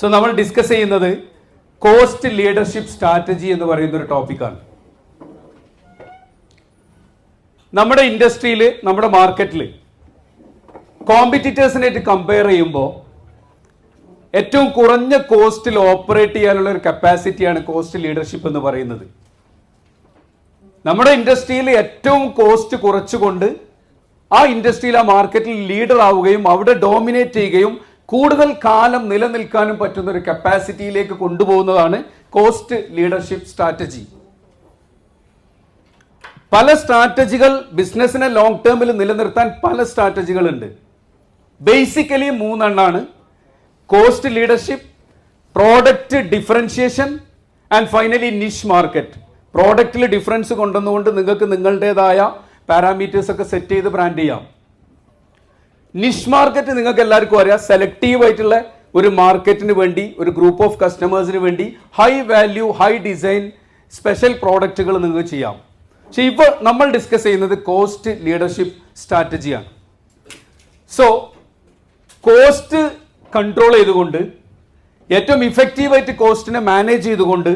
So നമ്മൾ discuss ചെയ്യുന്നത് cost leadership strategy എന്ന് പറയുന്ന ഒരു ടോപ്പിക്കാണ് നമ്മുടെ ഇൻഡസ്ട്രിയിൽ നമ്മുടെ മാർക്കറ്റിൽ കോമ്പറ്റീറ്റേഴ്സിനായിട്ട് കമ്പയർ ചെയ്യുമ്പോൾ ഏറ്റവും കുറഞ്ഞ കോസ്റ്റിൽ ഓപ്പറേറ്റ് ചെയ്യാനുള്ള ഒരു കപ്പാസിറ്റിയാണ് കോസ്റ്റ് ലീഡർഷിപ്പ് എന്ന് പറയുന്നത്. നമ്മുടെ ഇൻഡസ്ട്രിയിൽ ഏറ്റവും കോസ്റ്റ് കുറച്ചുകൊണ്ട് ആ ഇൻഡസ്ട്രിയിൽ ആ മാർക്കറ്റിൽ ലീഡർ ആവുകയും അവിടെ ഡോമിനേറ്റ് ചെയ്യുകയും കൂടുതൽ കാലം നിലനിൽക്കാനും പറ്റുന്ന ഒരു കപ്പാസിറ്റിയിലേക്ക് കൊണ്ടുപോകുന്നതാണ് കോസ്റ്റ് ലീഡർഷിപ്പ് സ്ട്രാറ്റജി. പല സ്ട്രാറ്റജികൾ ബിസിനസ്സിനെ ലോങ് ടേമിൽ നിലനിർത്താൻ പല സ്ട്രാറ്റജികൾ ഉണ്ട് basically മൂന്നെണ്ണാണ്. Cost leadership product differentiation and finally niche market പ്രോഡക്റ്റിൽ difference കൊണ്ടുവന്നുകൊണ്ട് നിങ്ങൾക്ക് നിങ്ങളുടേതായ പാരാമീറ്റേഴ്സ് ഒക്കെ സെറ്റ് ചെയ്ത് ബ്രാൻഡ് ചെയ്യാം. നിഷ് മാർക്കറ്റ് നിങ്ങൾക്ക് എല്ലാവർക്കും അറിയാം. സെലക്റ്റീവ് ആയിട്ടുള്ള ഒരു മാർക്കറ്റിന് വേണ്ടി ഒരു ഗ്രൂപ്പ് ഓഫ് കസ്റ്റമേഴ്സിന് വേണ്ടി high value high design special പ്രോഡക്റ്റുകൾ നിങ്ങൾക്ക് ചെയ്യാം. പക്ഷെ ഇപ്പോൾ നമ്മൾ ഡിസ്കസ് ചെയ്യുന്നത് കോസ്റ്റ് ലീഡർഷിപ്പ് സ്ട്രാറ്റജിയാണ് സോ കോസ്റ്റ് കൺട്രോൾ ചെയ്തുകൊണ്ട് ഏറ്റവും ഇഫക്റ്റീവായിട്ട് കോസ്റ്റിനെ മാനേജ് ചെയ്തുകൊണ്ട്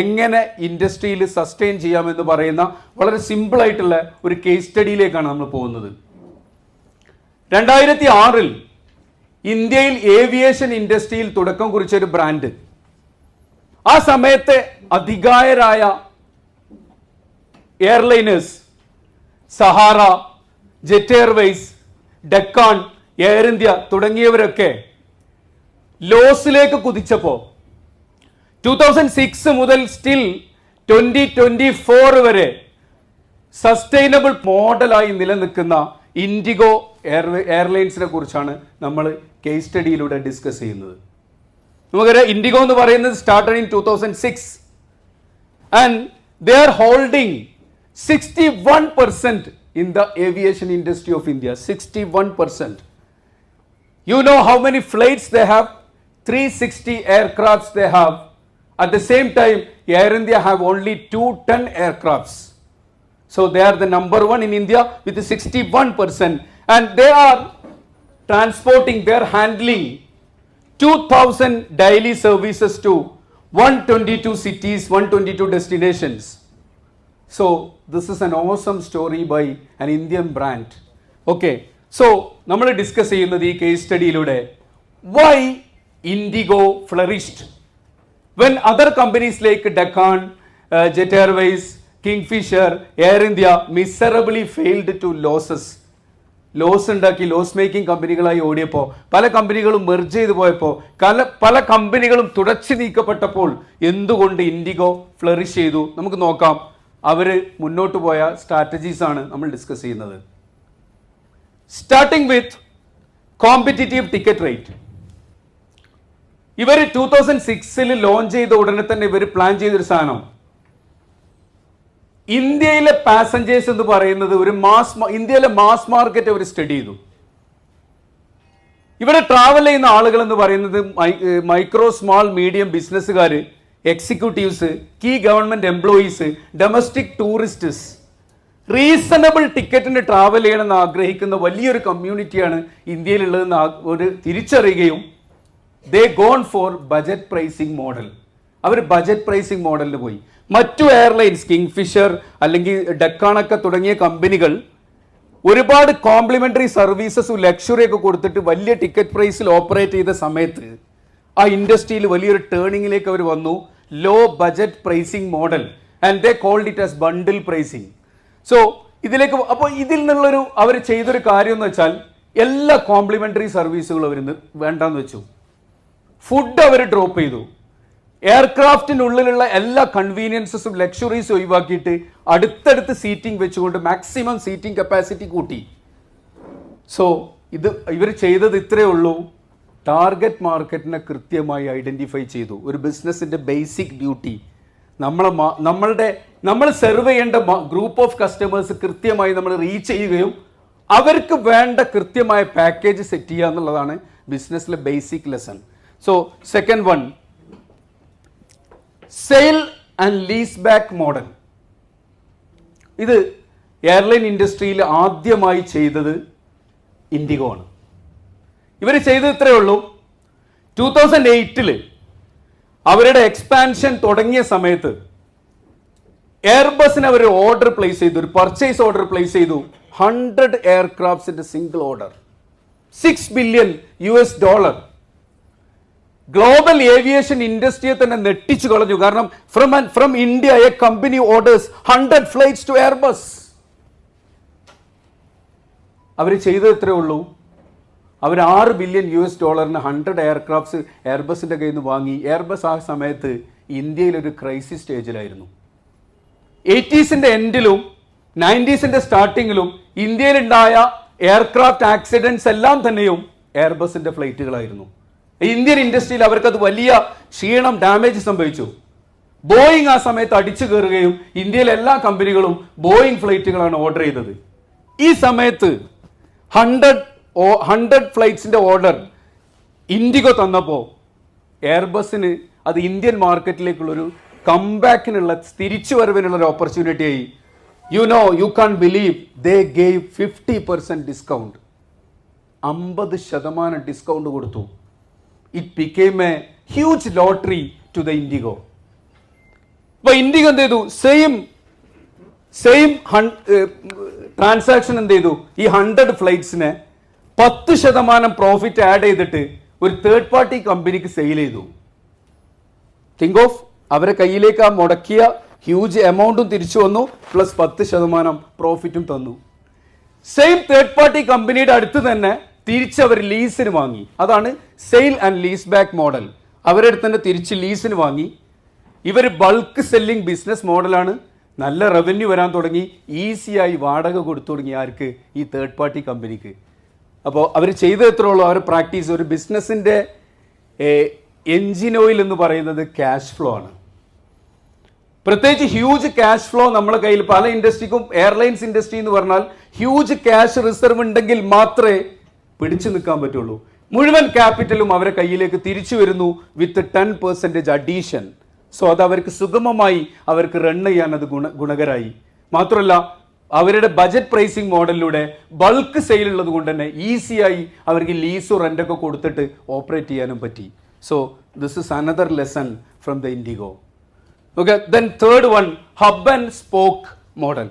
എങ്ങനെ ഇൻഡസ്ട്രിയിൽ സസ്റ്റെയിൻ ചെയ്യാമെന്ന് പറയുന്ന വളരെ സിമ്പിൾ ആയിട്ടുള്ള ഒരു കേസ് സ്റ്റഡിയിലേക്കാണ് നമ്മൾ പോകുന്നത്. രണ്ടായിരത്തി ആറിൽ ഇന്ത്യയിൽ ഏവിയേഷൻ ഇൻഡസ്ട്രിയിൽ തുടക്കം കുറിച്ച ഒരു ബ്രാൻഡ്. ആ സമയത്തെ അധികായരായ എയർലൈനേഴ്സ് സഹാറ ജെറ്റ് എയർവേസ് ഡെക്കാൺ എയർ ഇന്ത്യ തുടങ്ങിയവരൊക്കെ ലോസിലേക്ക് കുതിച്ചപ്പോൾ ടു തൗസൻഡ് സിക്സ് മുതൽ സ്റ്റിൽ ട്വന്റി ട്വന്റി ഫോർ വരെ സസ്റ്റൈനബിൾ മോഡലായി നിലനിൽക്കുന്ന ഇൻഡിഗോ എയർ എയർലൈൻസിനെ കുറിച്ചാണ് നമ്മൾ കേസ് സ്റ്റഡിയിലൂടെ ഡിസ്കസ് ചെയ്യുന്നത് നമുക്കറിയാം ഇൻഡിഗോ എന്ന് പറയുന്നത് started in two thousand six and they are holding sixty one percent in the aviation industry of India sixty one percent You know how many flights they have? 360 aircrafts they have. At the same time, Air India have only two ton aircrafts. So they are the number one in India with 61%. And they are transporting, they are handling 2000 daily services to 122 cities, 122 destinations. So this is an awesome story by an Indian brand. Okay, so നമ്മൾ discuss ചെയ്യുന്നത് ഈ case സ്റ്റഡിയിലൂടെ why IndiGo flourished when other companies like Deccan Jet Airways Kingfisher Air India miserably failed to losses Loss ഉണ്ടാക്കി loss making കമ്പനികളായി ഓടിയപ്പോൾ പല കമ്പനികളും merge ചെയ്തു പോയപ്പോൾ പല പല കമ്പനികളും തുടച്ചു നീക്കപ്പെട്ടപ്പോൾ എന്തുകൊണ്ട് ഇൻഡിഗോ ഫ്ലറിഷ് ചെയ്തു? നമുക്ക് നോക്കാം. അവർ മുന്നോട്ട് പോയ സ്ട്രാറ്റജീസ് ആണ് നമ്മൾ ഡിസ്കസ് ചെയ്യുന്നത്. Starting with competitive ticket rate ഇവർ ടൂ തൗസൻഡ് സിക്സിൽ ലോഞ്ച് ചെയ്ത ഉടനെ തന്നെ ഇവർ പ്ലാൻ ചെയ്തൊരു സാധനം. ഇന്ത്യയിലെ പാസഞ്ചേഴ്സ് എന്ന് പറയുന്നത് ഒരു മാസ് ഇന്ത്യയിലെ മാസ് മാർക്കറ്റ് അവർ സ്റ്റഡി ചെയ്തു. ഇവിടെ ട്രാവൽ ചെയ്യുന്ന ആളുകൾ എന്ന് പറയുന്നത് micro small medium ബിസിനസ്സുകാർ executives key government employees domestic tourists reasonable ടിക്കറ്റിന് ട്രാവൽ ചെയ്യണമെന്ന് ആഗ്രഹിക്കുന്ന വലിയൊരു കമ്മ്യൂണിറ്റിയാണ് ഇന്ത്യയിലുള്ളതെന്ന് ഒരു തിരിച്ചറിയുകയും they gone for budget pricing model our budget pricing മോഡലിൽ പോയി. മറ്റു എയർലൈൻസ് കിങ് ഫിഷർ അല്ലെങ്കിൽ ഡെക്കാണൊക്കെ തുടങ്ങിയ കമ്പനികൾ ഒരുപാട് കോംപ്ലിമെന്ററി സർവീസസും ലക്ഷറി ഒക്കെ കൊടുത്തിട്ട് വലിയ ടിക്കറ്റ് പ്രൈസിൽ ഓപ്പറേറ്റ് ചെയ്ത സമയത്ത് ആ ഇൻഡസ്ട്രിയിൽ വലിയൊരു ടേണിങ്ങിലേക്ക് അവർ വന്നു. Low budget pricing model and they called it as bundle pricing so ഇതിലേക്ക് അപ്പോൾ ഇതിൽ നിന്നുള്ളൊരു അവർ ചെയ്തൊരു കാര്യം എന്ന് വെച്ചാൽ എല്ലാ കോംപ്ലിമെന്ററി സർവീസുകളും അവർ വേണ്ടെന്ന് വെച്ചു. ഫുഡ് അവർ ഡ്രോപ്പ് ചെയ്തു. എയർക്രാഫ്റ്റിനുള്ളിലുള്ള എല്ലാ കൺവീനിയൻസസും ലക്ഷറീസും ഒഴിവാക്കിയിട്ട് അടുത്തടുത്ത് സീറ്റിംഗ് വെച്ചുകൊണ്ട് മാക്സിമം സീറ്റിംഗ് കപ്പാസിറ്റി കൂട്ടി. സോ ഇത് ഇവർ ചെയ്തത് ഇത്രയേ ഉള്ളൂ. ടാർഗറ്റ് മാർക്കറ്റിനെ കൃത്യമായി ഐഡന്റിഫൈ ചെയ്തു. ഒരു ബിസിനസ്സിന്റെ ബേസിക് ഡ്യൂട്ടി നമ്മളെ നമ്മളുടെ നമ്മൾ സെർവ് ചെയ്യേണ്ട ഗ്രൂപ്പ് ഓഫ് കസ്റ്റമേഴ്സ് കൃത്യമായി നമ്മൾ റീച്ച് ചെയ്യുകയും അവർക്ക് വേണ്ട കൃത്യമായ പാക്കേജ് സെറ്റ് ചെയ്യുക എന്നുള്ളതാണ് ബിസിനസ്സിലെ basic lesson so second one sale and lease back model. ഇത് എയർലൈൻ ഇൻഡസ്ട്രിയിൽ ആദ്യമായി ചെയ്തത് ഇൻഡിഗോ ആണ്. ഇവർ ചെയ്തത് ഇത്രയേ ഉള്ളൂ. ടൂ തൗസൻഡ് എയ്റ്റിൽ അവരുടെ എക്സ്പാൻഷൻ തുടങ്ങിയ സമയത്ത് എയർബസിന് അവർ ഓർഡർ പ്ലേസ് ചെയ്തു. ഒരു പർച്ചേസ് ഓർഡർ പ്ലേസ് ചെയ്തു. Hundred എയർക്രാഫ്റ്റ്സിന്റെ single order six billion U S dollar global aviation ഇൻഡസ്ട്രിയെ തന്നെ നെട്ടിച്ചു കളഞ്ഞു. കാരണം from from India a company orders hundred flights to Airbus അവർ ചെയ്തത് എത്രയേ ഉള്ളൂ. അവർ ആറ് ബില്യൺ യു എസ് ഡോളറിന് ഹൺഡ്രഡ് എയർക്രാഫ്റ്റ്സ് എയർബസിന്റെ കയ്യിൽ നിന്ന് വാങ്ങി. എയർബസ് ആ സമയത്ത് ഇന്ത്യയിൽ ഒരു ക്രൈസിസ് സ്റ്റേജിലായിരുന്നു എയ്റ്റീസിന്റെ എൻഡിലും നയന്റീസിന്റെ സ്റ്റാർട്ടിങ്ങിലും ഇന്ത്യയിലുണ്ടായ എയർക്രാഫ്റ്റ് ആക്സിഡൻസ് എല്ലാം തന്നെയും എയർബസിന്റെ ഫ്ലൈറ്റുകളായിരുന്നു ഇന്ത്യൻ ഇൻഡസ്ട്രിയിൽ അവർക്കത് വലിയ ക്ഷീണം ഡാമേജ് സംഭവിച്ചു. ബോയിങ് ആ സമയത്ത് അടിച്ചു കയറുകയും ഇന്ത്യയിലെ എല്ലാ കമ്പനികളും ബോയിങ് ഫ്ലൈറ്റുകളാണ് ഓർഡർ ചെയ്തത്. ഈ സമയത്ത് ഹൺഡ്രഡ് ഹൺഡ്രഡ് ഫ്ലൈറ്റ്സിന്റെ ഓർഡർ ഇൻഡിഗോ തന്നപ്പോൾ എയർബസിന് അത് ഇന്ത്യൻ മാർക്കറ്റിലേക്കുള്ളൊരു കംബാക്കിനുള്ള തിരിച്ചു വരവിനുള്ള ഒരു ഓപ്പർച്യൂണിറ്റി ആയി. You know you can't believe they gave fifty percent discount അമ്പത് ശതമാനം ഡിസ്കൗണ്ട് കൊടുത്തു. It became a huge lottery to the IndiGo അപ്പൊ ഇൻഡിഗോ എന്ത് ചെയ്തു? സെയിം സെയിം ട്രാൻസാക്ഷൻ എന്ത് ചെയ്തു? ഈ ഹൺഡ്രഡ് ഫ്ലൈറ്റ്സിന് പത്ത് ശതമാനം പ്രോഫിറ്റ് ആഡ് ചെയ്തിട്ട് ഒരു തേർഡ് പാർട്ടി കമ്പനിക്ക് സെയിൽ ചെയ്തു. തിങ്ക് ഓഫ് അവരെ കയ്യിലേക്ക് ആ മുടക്കിയ ഹ്യൂജ് എമൗണ്ടും തിരിച്ചു വന്നു പ്ലസ് പത്ത് ശതമാനം പ്രോഫിറ്റും തന്നു. സെയിം തേർഡ് പാർട്ടി കമ്പനിയുടെ അടുത്ത് തന്നെ തിരിച്ചവർ ലീസിന് വാങ്ങി. അതാണ് sale and lease back model. അവരുടെ തന്നെ തിരിച്ച് ലീസിന് വാങ്ങി. ഇവർ ബൾക്ക് സെല്ലിംഗ് ബിസിനസ് മോഡലാണ്. നല്ല റവന്യൂ വരാൻ തുടങ്ങി. ഈസിയായി വാടക കൊടുത്തു തുടങ്ങി ആർക്ക്? ഈ തേർഡ് പാർട്ടി കമ്പനിക്ക്. അപ്പോൾ അവർ ചെയ്തത് എത്രയുള്ളൂ? അവർ പ്രാക്ടീസ്. ഒരു ബിസിനസ്സിന്റെ എൻജിൻ ഓയിൽ എന്ന് പറയുന്നത് ക്യാഷ് ഫ്ലോ ആണ്. പ്രത്യേകിച്ച് ഹ്യൂജ് ക്യാഷ് ഫ്ലോ നമ്മുടെ കയ്യിൽ പല ഇൻഡസ്ട്രിക്കും എയർലൈൻസ് ഇൻഡസ്ട്രി എന്ന് പറഞ്ഞാൽ ഹ്യൂജ് ക്യാഷ് റിസർവ് ഉണ്ടെങ്കിൽ മാത്രമേ പിടിച്ചു നിൽക്കാൻ പറ്റുള്ളൂ. മുഴുവൻ ക്യാപിറ്റലും അവരെ കയ്യിലേക്ക് തിരിച്ചു വരുന്നു with ten percentage addition. So അത് അവർക്ക് സുഗമമായി അവർക്ക് റൺ ചെയ്യാൻ അത് ഗുണ ഗുണകരായി. മാത്രമല്ല അവരുടെ ബജറ്റ് പ്രൈസിംഗ് മോഡലിലൂടെ ബൾക്ക് സെയിൽ ഉള്ളത് കൊണ്ട് തന്നെ ഈസിയായി അവർക്ക് ലീസോ റെന്റൊക്കെ കൊടുത്തിട്ട് ഓപ്പറേറ്റ് ചെയ്യാനും പറ്റി. So this is another lesson from the IndiGo okay then third one hub and spoke model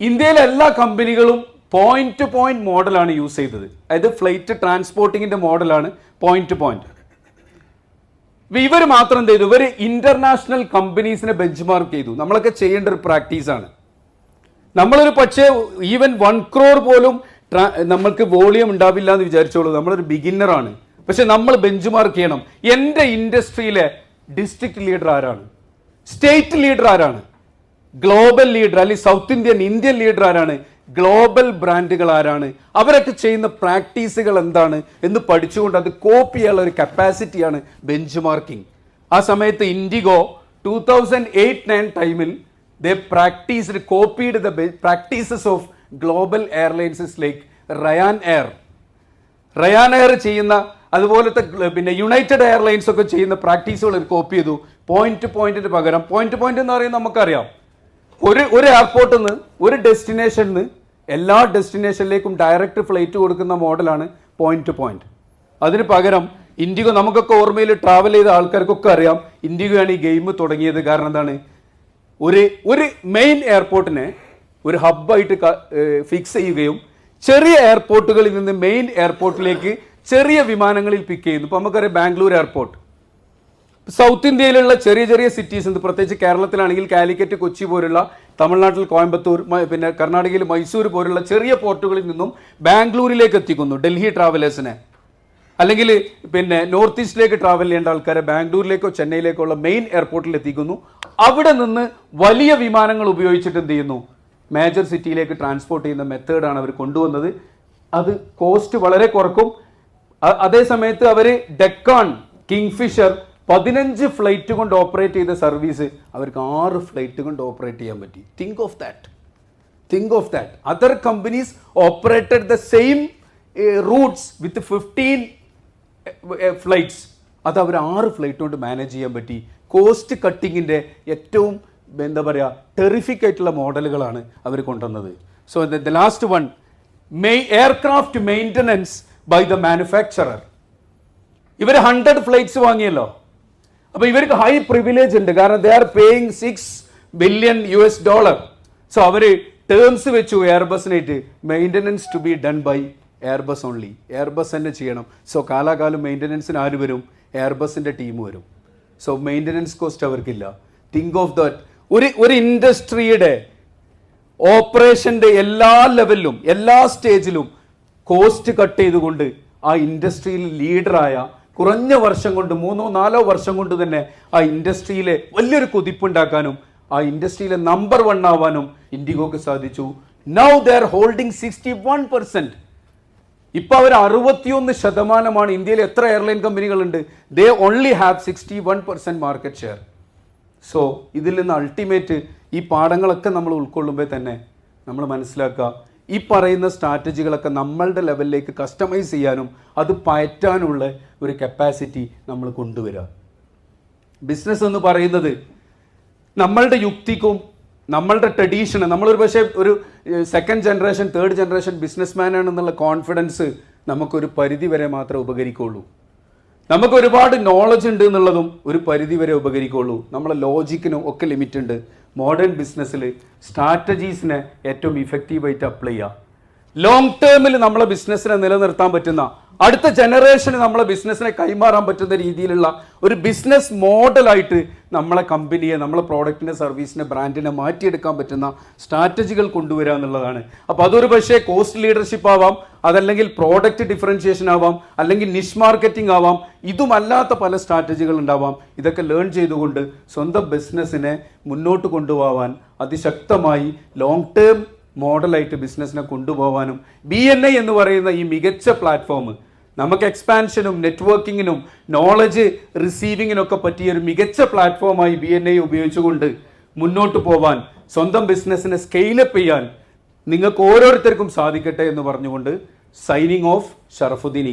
ഇന്ത്യയിലെ എല്ലാ കമ്പനികളും പോയിന്റ് ടു പോയിന്റ് മോഡലാണ് യൂസ് ചെയ്തത്. അതായത് ഫ്ലൈറ്റ് ട്രാൻസ്പോർട്ടിങ്ങിന്റെ മോഡലാണ് പോയിന്റ് ടു പോയിന്റ് ഇവർ മാത്രം എന്ത് ചെയ്തു? ഇവർ ഇന്റർനാഷണൽ കമ്പനീസിനെ ബെഞ്ച് മാർക്ക് ചെയ്തു. നമ്മളൊക്കെ ചെയ്യേണ്ട ഒരു പ്രാക്ടീസാണ് നമ്മളൊരു പക്ഷേ ഈവൻ വൺ ക്രോർ പോലും നമ്മൾക്ക് വോളിയം ഉണ്ടാവില്ല എന്ന് വിചാരിച്ചോളൂ. നമ്മളൊരു ബിഗിന്നറാണ് പക്ഷെ നമ്മൾ ബെഞ്ച് മാർക്ക് ചെയ്യണം. എന്റെ ഇൻഡസ്ട്രിയിലെ ഡിസ്ട്രിക്ട് ലീഡർ ആരാണ്? സ്റ്റേറ്റ് ലീഡർ ആരാണ്? ഗ്ലോബൽ ലീഡർ അല്ലെങ്കിൽ സൗത്ത് ഇന്ത്യൻ ഇന്ത്യൻ ലീഡർ ആരാണ്? ഗ്ലോബൽ ബ്രാൻഡുകൾ ആരാണ്? അവരൊക്കെ ചെയ്യുന്ന പ്രാക്ടീസുകൾ എന്താണ് എന്ന് പഠിച്ചുകൊണ്ട് അത് കോപ്പി ചെയ്യാനുള്ള ഒരു കപ്പാസിറ്റിയാണ് ബെഞ്ച് മാർക്കിംഗ് ആ സമയത്ത് IndiGo two thousand eight nine ടൈമിൽ the practised copied the practices of global airlines like Ryanair Ryanair ചെയ്യുന്ന അതുപോലത്തെ പിന്നെ യുണൈറ്റഡ് എയർലൈൻസ് ഒക്കെ ചെയ്യുന്ന പ്രാക്ടീസുകൾ കോപ്പി ചെയ്തു. പോയിന്റ് ടു പോയിന്റിന് പകരം. പോയിന്റ് ടു പോയിന്റ് എന്ന് പറയുന്നത് നമുക്കറിയാം. ഒരു ഒരു എയർപോർട്ടിൽ നിന്ന് ഒരു ഡെസ്റ്റിനേഷനിൽ നിന്ന് എല്ലാ ഡെസ്റ്റിനേഷനിലേക്കും ഡയറക്റ്റ് ഫ്ലൈറ്റ് കൊടുക്കുന്ന മോഡലാണ് പോയിന്റ് ടു പോയിന്റ് അതിന് പകരം ഇൻഡിഗോ നമുക്കൊക്കെ ഓർമ്മയിൽ ട്രാവൽ ചെയ്ത ആൾക്കാർക്കൊക്കെ അറിയാം ഇൻഡിഗോയാണ് ഈ ഗെയിം തുടങ്ങിയത്. കാരണം എന്താണ്? ഒരു ഒരു മെയിൻ എയർപോർട്ടിനെ ഒരു ഹബ്ബായിട്ട് ഫിക്സ് ചെയ്യുകയും ചെറിയ എയർപോർട്ടുകളിൽ നിന്ന് മെയിൻ എയർപോർട്ടിലേക്ക് ചെറിയ വിമാനങ്ങളിൽ പിക്ക് ചെയ്യുന്നു. ഇപ്പോൾ നമുക്കറിയാം ബാംഗ്ലൂർ എയർപോർട്ട് സൗത്ത് ഇന്ത്യയിലുള്ള ചെറിയ ചെറിയ സിറ്റീസ് ഉണ്ട്. പ്രത്യേകിച്ച് കേരളത്തിലാണെങ്കിൽ കാലിക്കറ്റ് കൊച്ചി പോലുള്ള തമിഴ്നാട്ടിൽ കോയമ്പത്തൂർ പിന്നെ കർണാടകയിൽ മൈസൂർ പോലുള്ള ചെറിയ പോർട്ടുകളിൽ നിന്നും ബാംഗ്ലൂരിലേക്ക് എത്തിക്കുന്നു ഡൽഹി ട്രാവലേഴ്സിനെ അല്ലെങ്കിൽ പിന്നെ നോർത്ത് ഈസ്റ്റിലേക്ക് ട്രാവൽ ചെയ്യേണ്ട ആൾക്കാരെ ബാംഗ്ലൂരിലേക്കോ ചെന്നൈയിലേക്കോ ഉള്ള മെയിൻ എയർപോർട്ടിൽ എത്തിക്കുന്നു. അവിടെ നിന്ന് വലിയ വിമാനങ്ങൾ ഉപയോഗിച്ചിട്ട് എന്ത് ചെയ്യുന്നു? മേജർ സിറ്റിയിലേക്ക് ട്രാൻസ്പോർട്ട് ചെയ്യുന്ന മെത്തേഡാണ് അവർ കൊണ്ടുവന്നത്. അത് കോസ്റ്റ് വളരെ കുറക്കും. അതേ സമയത്ത് അവർ ഡെക്കാൺ കിങ്ഫിഷർ പതിനഞ്ച് ഫ്ലൈറ്റ് കൊണ്ട് ഓപ്പറേറ്റ് ചെയ്ത സർവീസ് അവർക്ക് ആറ് ഫ്ലൈറ്റ് കൊണ്ട് ഓപ്പറേറ്റ് ചെയ്യാൻ പറ്റി. Think of that think of that other companies operated the same routes with fifteen flights അത് അവർ ആറ് ഫ്ലൈറ്റ് കൊണ്ട് മാനേജ് ചെയ്യാൻ പറ്റി. കോസ്റ്റ് കട്ടിങ്ങിന്റെ ഏറ്റവും എന്താ പറയുക ടെറിഫിക് ആയിട്ടുള്ള മോഡലുകളാണ് അവർ കൊണ്ടുവന്നത്. So the last one may aircraft maintenance by the manufacturer ഇവർ ഹൺഡ്രഡ് ഫ്ലൈറ്റ്സ് വാങ്ങിയല്ലോ. അപ്പൊ ഇവർക്ക് ഹൈ പ്രിവിലേജ് ഉണ്ട്. കാരണം they are paying six billion U S dollar so our terms വെച്ചു എയർബസിനായിട്ട് maintenance to be done by Airbus only Airbus തന്നെ ചെയ്യണം. So കാലാകാലം മെയിന്റനൻസിന് ആര് വരും? എയർബസിന്റെ ടീം വരും. സോ മെയിന്റനൻസ് കോസ്റ്റ് അവർക്കില്ല. തിങ്ക് ഓഫ് ദാറ്റ് ഒരു ഒരു ഇൻഡസ്ട്രിയുടെ ഓപ്പറേഷന്റെ എല്ലാ ലെവലിലും എല്ലാ സ്റ്റേജിലും കോസ്റ്റ് കട്ട് ചെയ്തുകൊണ്ട് ആ ഇൻഡസ്ട്രിയിൽ ലീഡറായ കുറഞ്ഞ വർഷം കൊണ്ട് മൂന്നോ നാലോ വർഷം കൊണ്ട് തന്നെ ആ ഇൻഡസ്ട്രിയിലെ വലിയൊരു കുതിപ്പുണ്ടാക്കാനും ആ ഇൻഡസ്ട്രിയിലെ നമ്പർ വൺ ആവാനും ഇൻഡിഗോക്ക് സാധിച്ചു. Now they're holding sixty one percent ഇപ്പൊ അവർ അറുപത്തിയൊന്ന് ശതമാനമാണ് ഇന്ത്യയിൽ എത്ര airline കമ്പനികളുണ്ട് they only have sixty one percent market share so ഇതിൽ നിന്ന് അൾട്ടിമേറ്റ് ഈ പാഠങ്ങളൊക്കെ നമ്മൾ ഉൾക്കൊള്ളുമ്പോൾ തന്നെ നമ്മൾ മനസ്സിലാക്കുക. ഈ പറയുന്ന സ്ട്രാറ്റജികളൊക്കെ നമ്മളുടെ ലെവലിലേക്ക് കസ്റ്റമൈസ് ചെയ്യാനും അത് പയറ്റാനുള്ള ഒരു കപ്പാസിറ്റി നമ്മൾ കൊണ്ടുവരിക ബിസിനസ് എന്ന് പറയുന്നത് നമ്മളുടെ യുക്തിക്കും നമ്മളുടെ ട്രഡീഷന് നമ്മളൊരു പക്ഷേ ഒരു second generation third generation business man ആണെന്നുള്ള കോൺഫിഡൻസ് നമുക്കൊരു പരിധി വരെ മാത്രമേ ഉപകരിക്കുള്ളൂ. നമുക്ക് ഒരുപാട് നോളജ് ഉണ്ട് എന്നുള്ളതും ഒരു പരിധി വരെ ഉപകരിക്കുള്ളൂ. നമ്മളെ ലോജിക്കിനും ഒക്കെ ലിമിറ്റ് ഉണ്ട്. മോഡേൺ ബിസിനസ്സിൽ സ്ട്രാറ്റജീസിനെ ഏറ്റവും ഇഫക്റ്റീവായിട്ട് അപ്ലൈ ചെയ്യുക ലോങ് ടേമിൽ നമ്മളെ ബിസിനസ്സിനെ നിലനിർത്താൻ പറ്റുന്ന അടുത്ത ജനറേഷന് നമ്മളെ ബിസിനസ്സിനെ കൈമാറാൻ പറ്റുന്ന രീതിയിലുള്ള ഒരു ബിസിനസ് മോഡലായിട്ട് നമ്മളെ കമ്പനിയെ നമ്മളെ പ്രോഡക്റ്റിനെ സർവീസിനെ ബ്രാൻഡിനെ മാറ്റിയെടുക്കാൻ പറ്റുന്ന സ്ട്രാറ്റജികൾ കൊണ്ടുവരിക എന്നുള്ളതാണ്. അപ്പോൾ അതൊരു പക്ഷേ കോസ്റ്റ് ലീഡർഷിപ്പ് ആവാം അതല്ലെങ്കിൽ പ്രോഡക്റ്റ് ഡിഫറൻഷിയേഷൻ ആവാം അല്ലെങ്കിൽ നിഷ് മാർക്കറ്റിംഗ് ആവാം ഇതുമല്ലാത്ത പല സ്ട്രാറ്റജികൾ ഉണ്ടാവാം. ഇതൊക്കെ ലേൺ ചെയ്തുകൊണ്ട് സ്വന്തം ബിസിനസ്സിനെ മുന്നോട്ട് കൊണ്ടുപോകാൻ അതിശക്തമായി ലോങ് ടേം മോഡലായിട്ട് ബിസിനസ്സിനെ കൊണ്ടുപോകാനും ബി എൻ ഐ എന്ന് പറയുന്ന ഈ മികച്ച പ്ലാറ്റ്ഫോം നമുക്ക് എക്സ്പാൻഷനും നെറ്റ്വർക്കിങ്ങിനും നോളജ് റിസീവിങ്ങിനും ഒക്കെ പറ്റിയ ഒരു മികച്ച പ്ലാറ്റ്ഫോമായി ബി എൻ ഐ ഉപയോഗിച്ചുകൊണ്ട് മുന്നോട്ട് പോവാൻ സ്വന്തം ബിസിനസ്സിനെ സ്കെയിലപ്പ് ചെയ്യാൻ നിങ്ങൾക്ക് ഓരോരുത്തർക്കും സാധിക്കട്ടെ എന്ന് പറഞ്ഞുകൊണ്ട് സൈനിങ് ഓഫ് ഷറഫുദ്ദീൻ